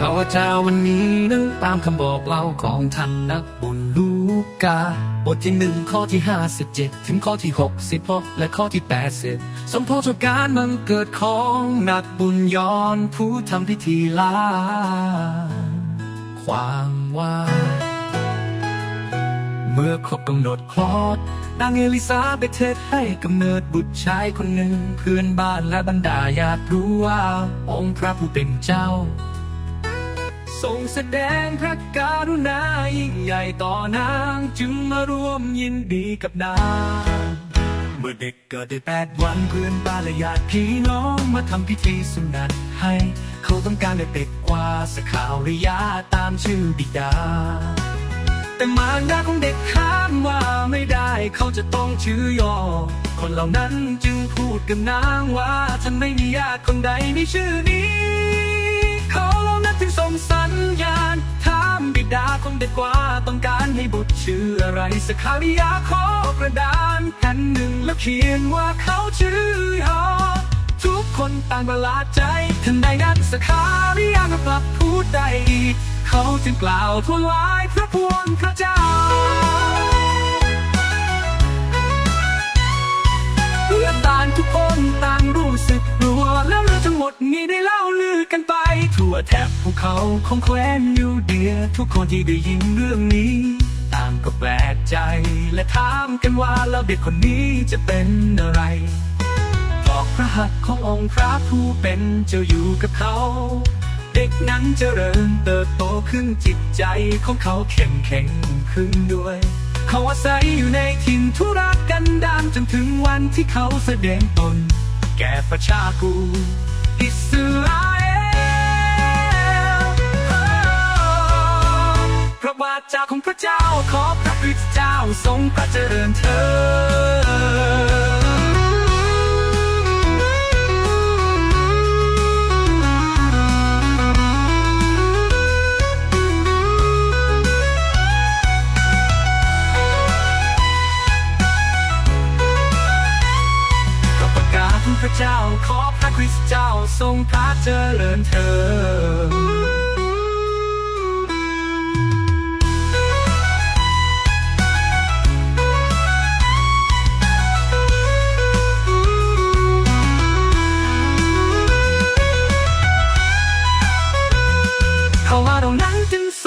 พระวจาวันนี้นั้นตามคำบอกเล่าของท่านนักบุญลูกา บทที่หนึ่งข้อที่ห้าสิบเจ็ดถึงข้อที่หกสิบหกและข้อที่แปดสิบสมโพธิการมันเกิดของนักบุญย้อนผู้ทำพิธีลา ความว่าเมื่อครบกำหนดคลอด นางเอลิซาเบเธอให้กำเนิดบุตรชายคนหนึ่ง เพื่อนบ้านและบรรดาญาติรู้ว่า องค์พระผู้เป็นเจ้า ทรงแสดงพระกรุณายิ่งใหญ่ต่อนางจึงมาร่วมยินดีกับนาง เมื่อเด็กเกิดได้แปดวันเพื่อนบ้านและญาติพี่น้องมาทำพิธีสุนัตให้ เขาต้องการเด็กกว่าสขาวริยาตามชื่อบิดา แต่มารดาของเด็กห้ามว่าไม่ได้เขาจะต้องชื่อยอคนเหล่านั้นจึงพูดกับนางว่าฉันไม่มีญาติคนใดในชื่อนี้ สัญญาณถามบิดาของเด็ดกว่าต้องการให้บุตรชื่ออะไรสการิยาขอกระดานแผ่นหนึ่งแล้วเขียนว่าเขาชื่อฮอทุกคนต่างประหลาดใจทันใดนั้นสคาริยาก็กลับพูดได้อีก เขาจึงกล่าวทั่วายพระพรพระเจ้า วแถบภูเขาของแคว้นยูเดีย ทุกคนที่ได้ยินเรื่องนี้ ต่างก็แปลกใจและถามกันว่าแล้วเด็กคนนี้จะเป็นอะไรเพราะพระหัตถ์ขององค์พระผู้เป็นเจ้าอยู่กับเขา เด็กนั้นเจริญเติบโตขึ้นจิตใจของเขาเข้มแข็งขึ้นด้วย เขาอาศัยอยู่ในถิ่นทุรกันดารจนถึงวันที่เขาแสดงตน แก่ประชากูอิสรา พระวาจาของพระเจ้าขอพระคริสต์เจ้าทรงพระเจริญเธอก็ประกาศพระเจ้าขอพระคริสต์เจ้าทรงพระเจริญเธอ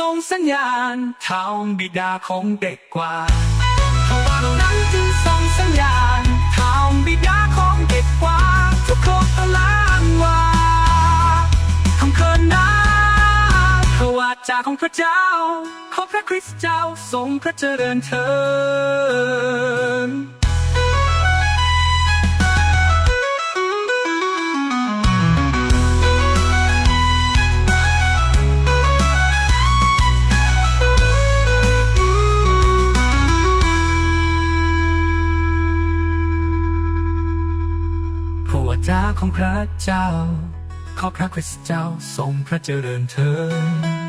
งส่งสัญญาณเท่าบิดาของเด็กกว่าเพราะว่าเรานั้นจึงส่งสัญญาณทางบิดาของเด็กกว่า ทุกคนตะลานว่าคำเคินนาพระวาจาของพระเจ้า ขอพระคริสต์เจ้าทรงพระเจริญเถิด วจาของพระเจ้า ขอพระคริสต์เจ้าทรงพระเจริญเถิด